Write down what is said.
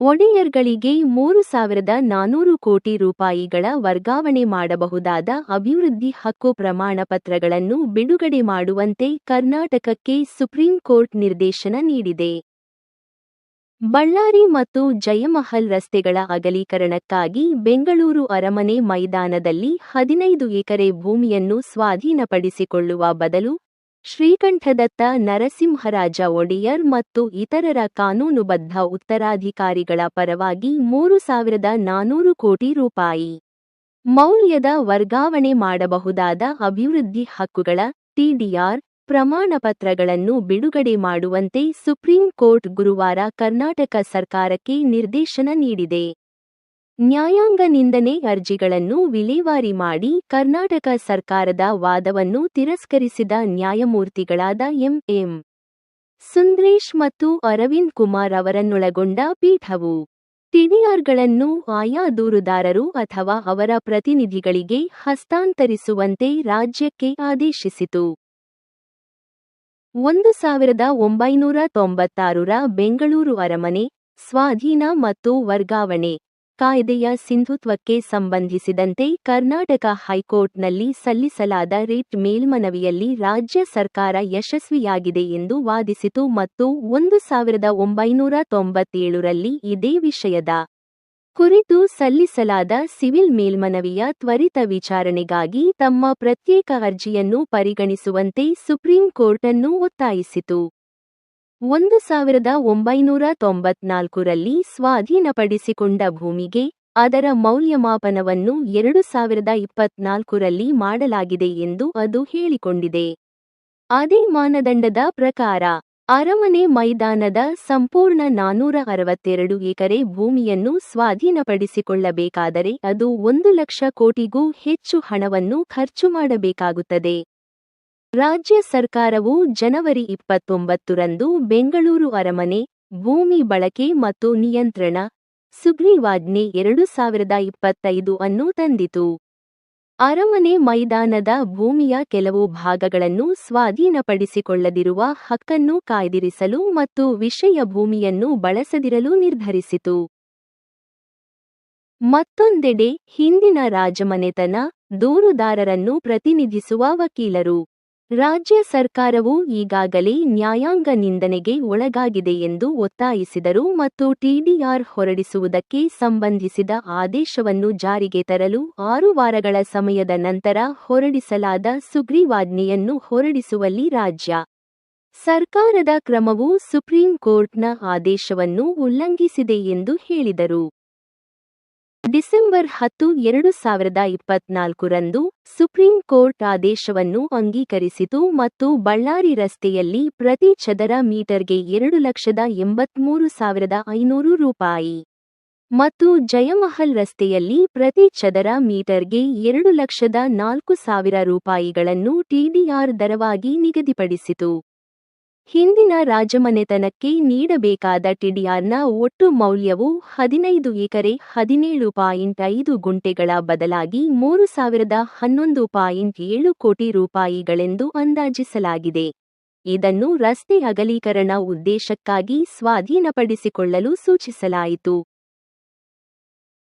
ಒಡೆಯರ್ಗಳಿಗೆ ಮೂರು ಸಾವಿರದ ನಾನೂರು ಕೋಟಿ ರೂಪಾಯಿಗಳ ವರ್ಗಾವಣೆ ಮಾಡಬಹುದಾದ ಅಭಿವೃದ್ಧಿ ಹಕ್ಕು ಪ್ರಮಾಣಪತ್ರಗಳನ್ನು ಬಿಡುಗಡೆ ಮಾಡುವಂತೆ ಕರ್ನಾಟಕಕ್ಕೆ ಸುಪ್ರೀಂ ಕೋರ್ಟ್ ನಿರ್ದೇಶನ ನೀಡಿದೆ. ಬಳ್ಳಾರಿ ಮತ್ತು ಜಯಮಹಲ್ ರಸ್ತೆಗಳ ಅಗಲೀಕರಣಕ್ಕಾಗಿ ಬೆಂಗಳೂರು ಅರಮನೆ ಮೈದಾನದಲ್ಲಿ ಹದಿನೈದು ಎಕರೆ ಭೂಮಿಯನ್ನು ಸ್ವಾಧೀನಪಡಿಸಿಕೊಳ್ಳುವ ಬದಲು ಶ್ರೀಕಂಠದತ್ತ ನರಸಿಂಹರಾಜ ಒಡೆಯರ್ ಮತ್ತು ಇತರರ ಕಾನೂನುಬದ್ಧ ಉತ್ತರಾಧಿಕಾರಿಗಳ ಪರವಾಗಿ ಮೂರು ಸಾವಿರದ ನಾನೂರು ಕೋಟಿ ರೂಪಾಯಿ ಮೌಲ್ಯದ ವರ್ಗಾವಣೆ ಮಾಡಬಹುದಾದ ಅಭಿವೃದ್ಧಿ ಹಕ್ಕುಗಳ ಟಿಡಿಆರ್ ಪ್ರಮಾಣಪತ್ರಗಳನ್ನು ಬಿಡುಗಡೆ ಮಾಡುವಂತೆ ಸುಪ್ರೀಂ ಕೋರ್ಟ್ ಗುರುವಾರ ಕರ್ನಾಟಕ ಸರ್ಕಾರಕ್ಕೆ ನಿರ್ದೇಶನ ನೀಡಿದೆ. ನ್ಯಾಯಾಂಗ ನಿಂದನೆ ಅರ್ಜಿಗಳನ್ನು ವಿಲೇವಾರಿ ಮಾಡಿ ಕರ್ನಾಟಕ ಸರ್ಕಾರದ ವಾದವನ್ನು ತಿರಸ್ಕರಿಸಿದ ನ್ಯಾಯಮೂರ್ತಿಗಳಾದ ಎಂಎಂ ಸುಂದ್ರೇಶ್ ಮತ್ತು ಅರವಿಂದ್ ಕುಮಾರ್ ಅವರನ್ನೊಳಗೊಂಡ ಪೀಠವು ಟಿಡಿಆರ್ಗಳನ್ನು ಆಯಾ ದೂರುದಾರರು ಅಥವಾ ಅವರ ಪ್ರತಿನಿಧಿಗಳಿಗೆ ಹಸ್ತಾಂತರಿಸುವಂತೆ ರಾಜ್ಯಕ್ಕೆ ಆದೇಶಿಸಿತು. ಒಂದು ಸಾವಿರದ ಒಂಬೈನೂರ ತೊಂಬತ್ತಾರರ ಬೆಂಗಳೂರು ಅರಮನೆ, ಸ್ವಾಧೀನ ಮತ್ತು ವರ್ಗಾವಣೆ ಕಾಯ್ದೆಯ ಸಿಂಧುತ್ವಕ್ಕೆ ಸಂಬಂಧಿಸಿದಂತೆ ಕರ್ನಾಟಕ ಹೈಕೋರ್ಟ್ನಲ್ಲಿ ಸಲ್ಲಿಸಲಾದ ರಿಟ್ ಮೇಲ್ಮನವಿಯಲ್ಲಿ ರಾಜ್ಯ ಸರ್ಕಾರ ಯಶಸ್ವಿಯಾಗಿದೆ ಎಂದು ವಾದಿಸಿತು ಮತ್ತು ಒಂದು ಸಾವಿರದ ಒಂಬೈನೂರ ತೊಂಬತ್ತೇಳರಲ್ಲಿ ಇದೇ ವಿಷಯದ ಕುರಿತು ಸಲ್ಲಿಸಲಾದ ಸಿವಿಲ್ ಮೇಲ್ಮನವಿಯ ತ್ವರಿತ ವಿಚಾರಣೆಗಾಗಿ ತಮ್ಮ ಪ್ರತ್ಯೇಕ ಅರ್ಜಿಯನ್ನು ಪರಿಗಣಿಸುವಂತೆ ಸುಪ್ರೀಂ ಕೋರ್ಟನ್ನು ಒತ್ತಾಯಿಸಿತು. ಒಂದು ಸಾವಿರದ ಒಂಬೈನೂರ ತೊಂಬತ್ನಾಲ್ಕರಲ್ಲಿ ಸ್ವಾಧೀನಪಡಿಸಿಕೊಂಡ ಭೂಮಿಗೆ ಅದರ ಮೌಲ್ಯಮಾಪನವನ್ನು ಎರಡು ಸಾವಿರದ ಇಪ್ಪತ್ನಾಲ್ಕರಲ್ಲಿ ಮಾಡಲಾಗಿದೆ ಎಂದು ಅದು ಹೇಳಿಕೊಂಡಿದೆ. ಅದೇ ಮಾನದಂಡದ ಪ್ರಕಾರ, ಅರಮನೆ ಮೈದಾನದ ಸಂಪೂರ್ಣ ನಾನೂರ ಅರವತ್ತೆರಡು ಎಕರೆ ಭೂಮಿಯನ್ನು ಸ್ವಾಧೀನಪಡಿಸಿಕೊಳ್ಳಬೇಕಾದರೆ ಅದು ಒಂದು ಲಕ್ಷ ಕೋಟಿಗೂ ಹೆಚ್ಚು ಹಣವನ್ನು ಖರ್ಚು ಮಾಡಬೇಕಾಗುತ್ತದೆ. ರಾಜ್ಯ ಸರ್ಕಾರವು ಜನವರಿ ಇಪ್ಪತ್ತೊಂಬತ್ತರಂದು ಬೆಂಗಳೂರು ಅರಮನೆ, ಭೂಮಿ ಬಳಕೆ ಮತ್ತು ನಿಯಂತ್ರಣ, ಸುಗ್ರೀವಾಜ್ಞೆ ಎರಡು ಸಾವಿರದ ಇಪ್ಪತ್ತೈದು ಅನ್ನು ತಂದಿತು. ಅರಮನೆ ಮೈದಾನದ ಭೂಮಿಯ ಕೆಲವು ಭಾಗಗಳನ್ನು ಸ್ವಾಧೀನಪಡಿಸಿಕೊಳ್ಳದಿರುವ ಹಕ್ಕನ್ನು ಕಾಯ್ದಿರಿಸಲು ಮತ್ತು ವಿಷಯ ಭೂಮಿಯನ್ನು ಬಳಸದಿರಲು ನಿರ್ಧರಿಸಿತು. ಮತ್ತೊಂದೆಡೆ ಹಿಂದಿನ ರಾಜಮನೆತನ ದೂರುದಾರರನ್ನು ಪ್ರತಿನಿಧಿಸುವ ವಕೀಲರು. ರಾಜ್ಯ ಸರ್ಕಾರವು ಈಗಾಗಲೇ ನ್ಯಾಯಾಂಗ ನಿಂದನೆಗೆ ಒಳಗಾಗಿದೆ ಎಂದು ಒತ್ತಾಯಿಸಿದರು ಮತ್ತು ಟಿಡಿಆರ್ ಹೊರಡಿಸುವುದಕ್ಕೆ ಸಂಬಂಧಿಸಿದ ಆದೇಶವನ್ನು ಜಾರಿಗೆ ತರಲು ಆರು ವಾರಗಳ ಸಮಯದ ನಂತರ ಹೊರಡಿಸಲಾದ ಸುಗ್ರೀವಾಜ್ಞೆಯನ್ನು ಹೊರಡಿಸುವಲ್ಲಿ ರಾಜ್ಯ ಸರ್ಕಾರದ ಕ್ರಮವು ಸುಪ್ರೀಂ ಕೋರ್ಟ್ನ ಆದೇಶವನ್ನು ಉಲ್ಲಂಘಿಸಿದೆ ಎಂದು ಹೇಳಿದರು. ಡಿಸೆಂಬರ್ ಹತ್ತು, ಎರಡು ಸಾವಿರದ ಇಪ್ಪತ್ನಾಲ್ಕರಂದು ಸುಪ್ರೀಂ ಕೋರ್ಟ್ ಆದೇಶವನ್ನು ಅಂಗೀಕರಿಸಿತು ಮತ್ತು ಬಳ್ಳಾರಿ ರಸ್ತೆಯಲ್ಲಿ ಪ್ರತಿ ಚದರ ಮೀಟರ್ಗೆ ಎರಡು ಲಕ್ಷದ ಎಂಬತ್ಮೂರು ಸಾವಿರದ ಐನೂರು ರೂಪಾಯಿ ಮತ್ತು ಜಯಮಹಲ್ ರಸ್ತೆಯಲ್ಲಿ ಪ್ರತಿ ಚದರ ಮೀಟರ್ಗೆ ಎರಡು ಲಕ್ಷದ ನಾಲ್ಕು ಸಾವಿರ ರೂಪಾಯಿಗಳನ್ನು ಟಿಡಿಆರ್ ದರವಾಗಿ ನಿಗದಿಪಡಿಸಿತು. ಹಿಂದಿನ ರಾಜಮನೆತನಕ್ಕೆ ನೀಡಬೇಕಾದ ಟಿಡಿಆರ್ನ ಒಟ್ಟು ಮೌಲ್ಯವು ಹದಿನೈದು ಎಕರೆ ಹದಿನೇಳು ಪಾಯಿಂಟ್ ಐದು ಗುಂಟೆಗಳ ಬದಲಾಗಿ ಮೂರು ಸಾವಿರದ ಹನ್ನೊಂದು ಪಾಯಿಂಟ್ ಏಳು ಕೋಟಿ ರೂಪಾಯಿಗಳೆಂದು ಅಂದಾಜಿಸಲಾಗಿದೆ. ಇದನ್ನು ರಸ್ತೆ ಅಗಲೀಕರಣ ಉದ್ದೇಶಕ್ಕಾಗಿ ಸ್ವಾಧೀನಪಡಿಸಿಕೊಳ್ಳಲು ಸೂಚಿಸಲಾಯಿತು.